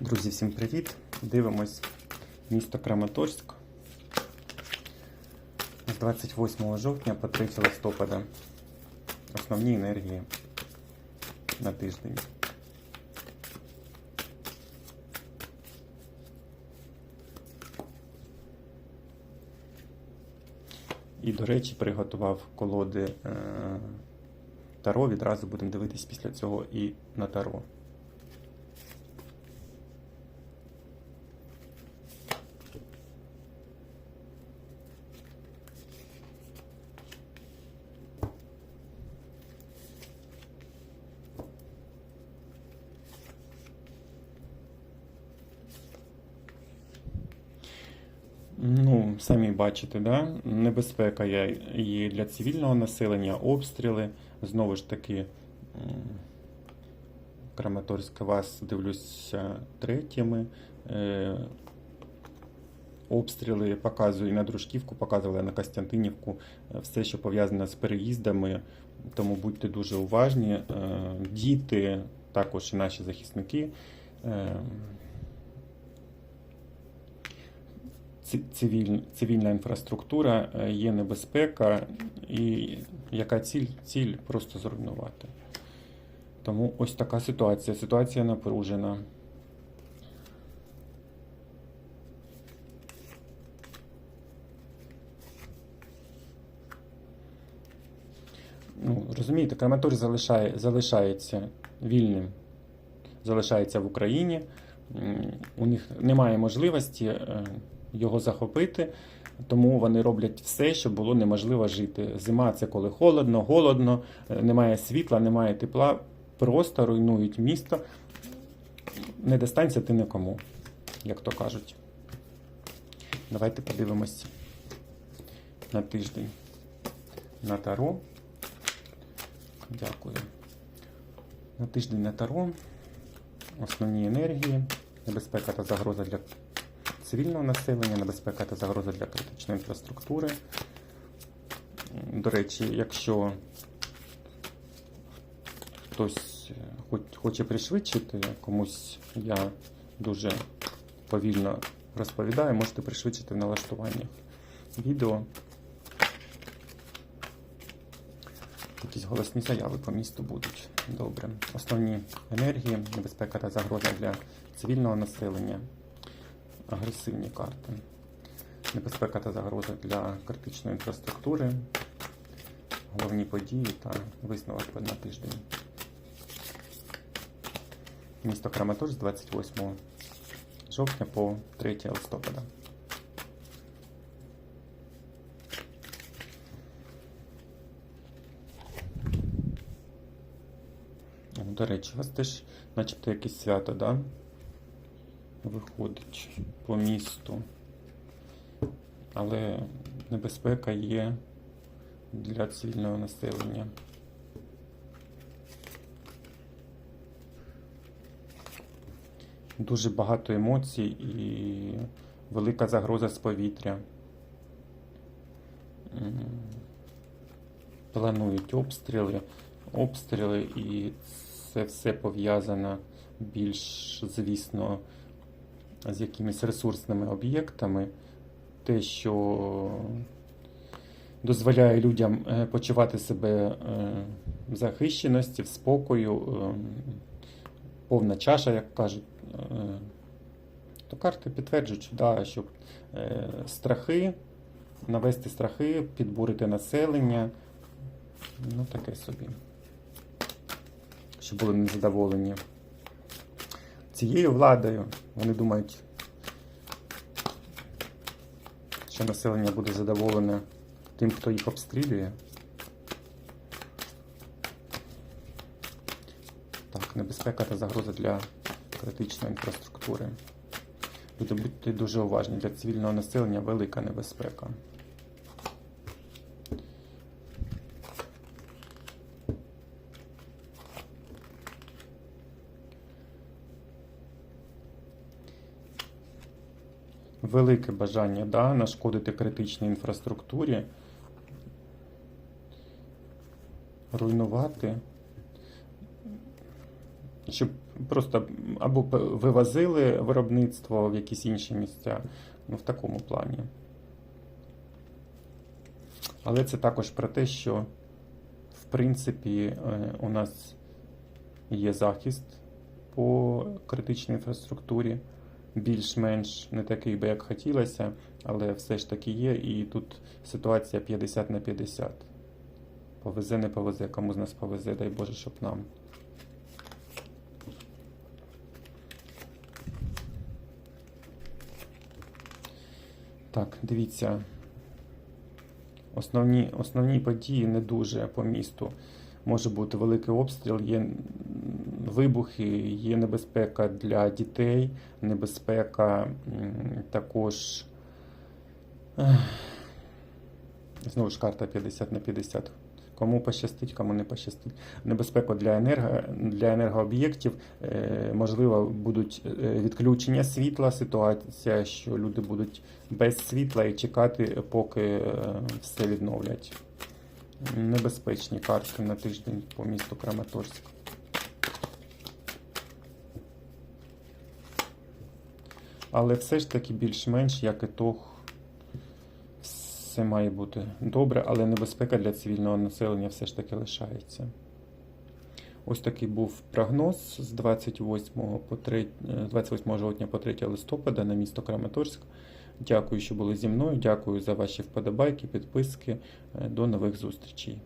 Друзі, всім привіт! Дивимось місто Краматорськ з 28 жовтня по 3 листопада. Основні енергії на тиждень. І, до речі, приготував колоди е, Таро. Відразу будемо дивитись після цього і на Таро. Ну, самі бачите, да? небезпека є для цивільного населення, обстріли. Знову ж таки, м, Краматорська вас дивлюся третіми. Е, Обстріли показую і на Дружківку, показували на Костянтинівку, е, все, що пов'язане з переїздами. Тому будьте дуже уважні. Е, Діти, також і наші захисники. е, ці- цивіль, цивільна інфраструктура, е, є небезпека, і яка ціль? Ціль просто зруйнувати. Тому ось така ситуація. Ситуація напружена. Ну, розумієте, Краматорськ залишає, залишається вільним, залишається в Україні. У них немає можливості е, його захопити, тому вони роблять все, щоб було неможливо жити. Зима це коли холодно, голодно, е, немає світла, немає тепла, просто руйнують місто. Не достанься ти нікому, як то кажуть. Давайте подивимось на тиждень на Таро. Дякую. На тиждень на Таро. Основні енергії, небезпека та загроза для цивільного населення, небезпека та загроза для критичної інфраструктури. До речі, якщо хтось е, хоч- хоче пришвидшити, комусь я дуже повільно розповідаю, можете пришвидшити в налаштуваннях відео. Якісь голосні заяви по місту будуть. Добре. Основні енергії, небезпека та загроза для цивільного населення, агресивні карти, небезпека та загроза для критичної інфраструктури, головні події та висновок на тиждень. Місто Краматорськ з 28 жовтня по 3 листопада. До речі, у вас теж начебто якесь свято, да? Виходить по місту. Але небезпека є для цивільного населення. Дуже багато емоцій і велика загроза з повітря. Планують обстріли, обстріли, і це все пов'язано більш, звісно, з якимись ресурсними об'єктами. Те, що дозволяє людям е, почувати себе е, в захищеності, в спокою, е, повна чаша, як кажуть. То карти підтверджують, що, да, що страхи, навести страхи, підбурити населення. Ну, таке собі. Щоб були незадоволені цією владою. Вони думають, що населення буде задоволене тим, хто їх обстрілює. Так, небезпека та загроза для критичної інфраструктури. Будьте дуже уважні. Для цивільного населення велика небезпека. Велике бажання да, нашкодити критичній інфраструктурі, руйнувати, щоб просто або вивозили виробництво в якісь інші місця. Ну, в такому плані. Але це також про те, що в принципі е, у нас є захист по критичній інфраструктурі, більш-менш не такий би, як хотілося, але все ж таки є. І тут ситуація 50 на 50. Повезе, не повезе, кому з нас повезе, дай Боже, щоб нам. Так, дивіться. Основні, основні події не дуже по місту. Може бути великий обстріл, є вибухи, є небезпека для дітей, небезпека також. Знову ж карта 50 на 50. Кому пощастить, кому не пощастить. Небезпека для, енерго, для енергооб'єктів. Е, можливо, будуть е, відключення світла, ситуація, що люди будуть без світла і чекати, поки е, все відновлять. Небезпечні карти на тиждень по місту Краматорськ. Але все ж таки більш-менш як ітог все має бути добре, але небезпека для цивільного населення все ж таки лишається. Ось такий був прогноз з 28, по 3, е, 28 жовтня по 3 листопада на місто Краматорськ. Дякую, що були зі мною. Дякую за ваші вподобайки, підписки. Е, До нових зустрічей.